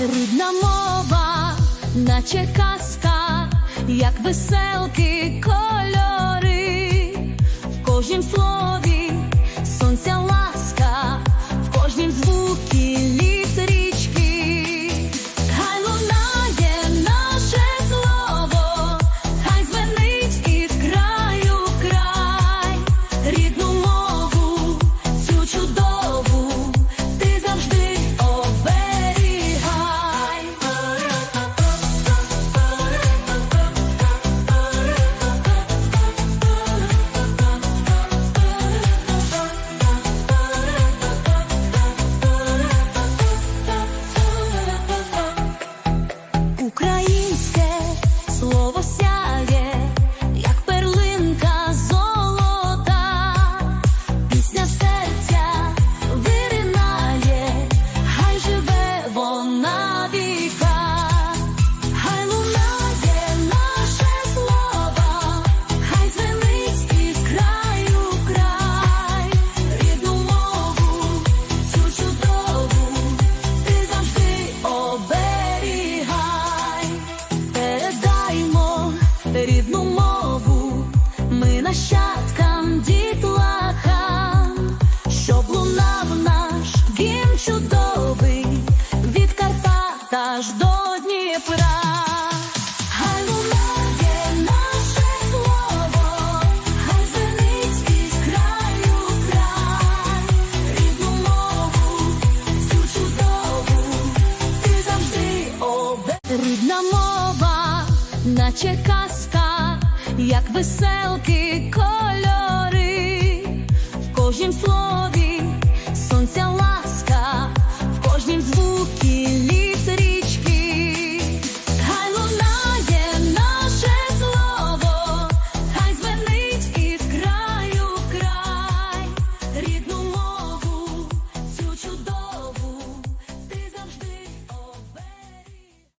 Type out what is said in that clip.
Рідна мова, наче казка, як веселки кольори, в кожнім слові Українське слово сяє, рідну мову, ми нащадкам дітлахам, щоб лунав наш гімн чудовий від Карпат аж до Дніпра. Рідна мова, наче як веселки кольори, в кожнім слові